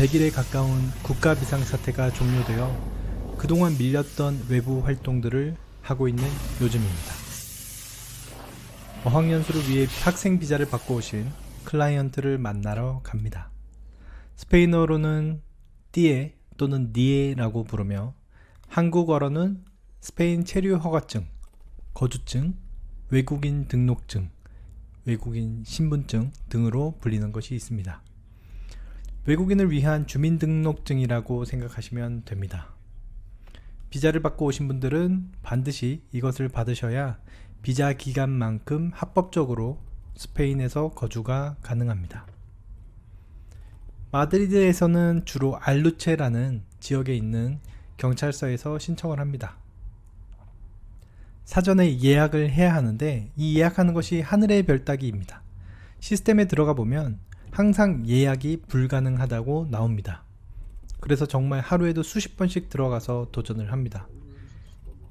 100일에 가까운 국가 비상사태가 종료되어 그동안 밀렸던 외부 활동들을 하고 있는 요즘입니다. 어학연수를 위해 학생 비자를 받고 오신 클라이언트를 만나러 갑니다. 스페인어로는 띠에 또는 니에라고 부르며 한국어로는 스페인 체류 허가증, 거주증, 외국인 등록증, 외국인 신분증 등으로 불리는 것이 있습니다. 외국인을 위한 주민등록증이라고 생각하시면 됩니다. 비자를 받고 오신 분들은 반드시 이것을 받으셔야 비자 기간만큼 합법적으로 스페인에서 거주가 가능합니다. 마드리드에서는 주로 알루체라는 지역에 있는 경찰서에서 신청을 합니다. 사전에 예약을 해야 하는데 이 예약하는 것이 하늘의 별 따기입니다. 시스템에 들어가 보면 항상 예약이 불가능하다고 나옵니다. 그래서 정말 하루에도 수십 번씩 들어가서 도전을 합니다.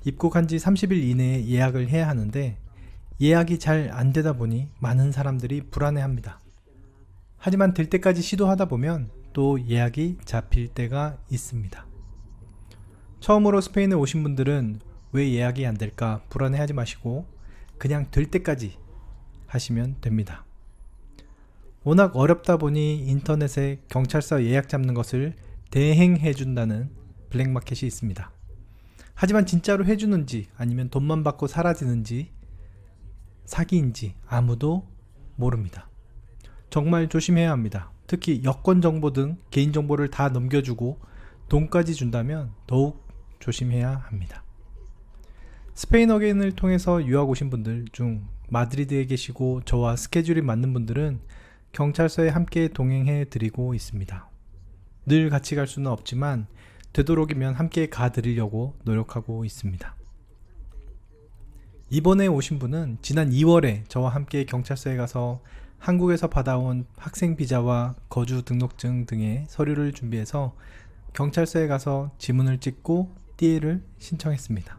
입국한 지 30일 이내에 예약을 해야 하는데 예약이 잘 안 되다 보니 많은 사람들이 불안해 합니다. 하지만 될 때까지 시도하다 보면 또 예약이 잡힐 때가 있습니다. 처음으로 스페인에 오신 분들은 왜 예약이 안 될까 불안해하지 마시고 그냥 될 때까지 하시면 됩니다. 워낙 어렵다 보니 인터넷에 경찰서 예약 잡는 것을 대행해 준다는 블랙마켓이 있습니다. 하지만 진짜로 해주는지 아니면 돈만 받고 사라지는지 사기인지 아무도 모릅니다. 정말 조심해야 합니다. 특히 여권 정보 등 개인 정보를 다 넘겨주고 돈까지 준다면 더욱 조심해야 합니다. 스페인 어게인을 통해서 유학 오신 분들 중 마드리드에 계시고 저와 스케줄이 맞는 분들은 경찰서에 함께 동행해 드리고 있습니다. 늘 같이 갈 수는 없지만 되도록이면 함께 가 드리려고 노력하고 있습니다. 이번에 오신 분은 지난 2월에 저와 함께 경찰서에 가서 한국에서 받아온 학생 비자와 거주 등록증 등의 서류를 준비해서 경찰서에 가서 지문을 찍고 띠에를 신청했습니다.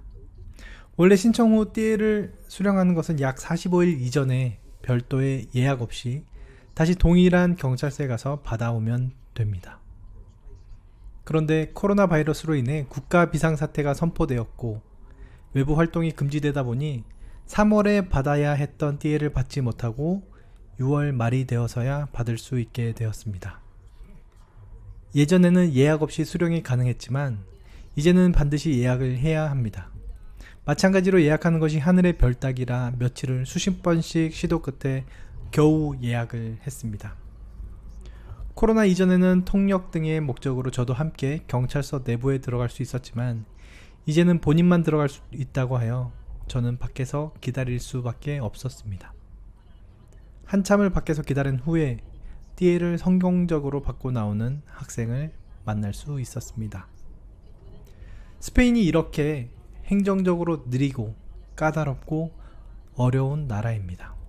원래 신청 후 띠에를 수령하는 것은 약 45일 이전에 별도의 예약 없이 다시 동일한 경찰서에 가서 받아오면 됩니다. 그런데 코로나 바이러스로 인해 국가 비상사태가 선포되었고 외부 활동이 금지되다 보니 3월에 받아야 했던 띠에를 받지 못하고 6월 말이 되어서야 받을 수 있게 되었습니다. 예전에는 예약 없이 수령이 가능했지만 이제는 반드시 예약을 해야 합니다. 마찬가지로 예약하는 것이 하늘의 별 따기라 며칠을 수십 번씩 시도 끝에 겨우 예약을 했습니다. 코로나 이전에는 통역 등의 목적으로 저도 함께 경찰서 내부에 들어갈 수 있었지만 이제는 본인만 들어갈 수 있다고 하여 저는 밖에서 기다릴 수밖에 없었습니다. 한참을 밖에서 기다린 후에 띠에를 성공적으로 받고 나오는 학생을 만날 수 있었습니다. 스페인이 이렇게 행정적으로 느리고 까다롭고 어려운 나라입니다.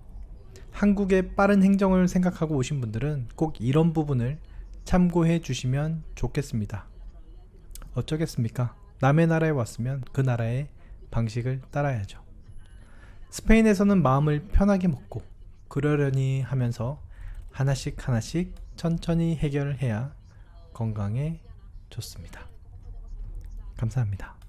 한국의 빠른 행정을 생각하고 오신 분들은 꼭 이런 부분을 참고해 주시면 좋겠습니다. 어쩌겠습니까? 남의 나라에 왔으면 그 나라의 방식을 따라야죠. 스페인에서는 마음을 편하게 먹고 그러려니 하면서 하나씩 하나씩 천천히 해결해야 건강에 좋습니다. 감사합니다.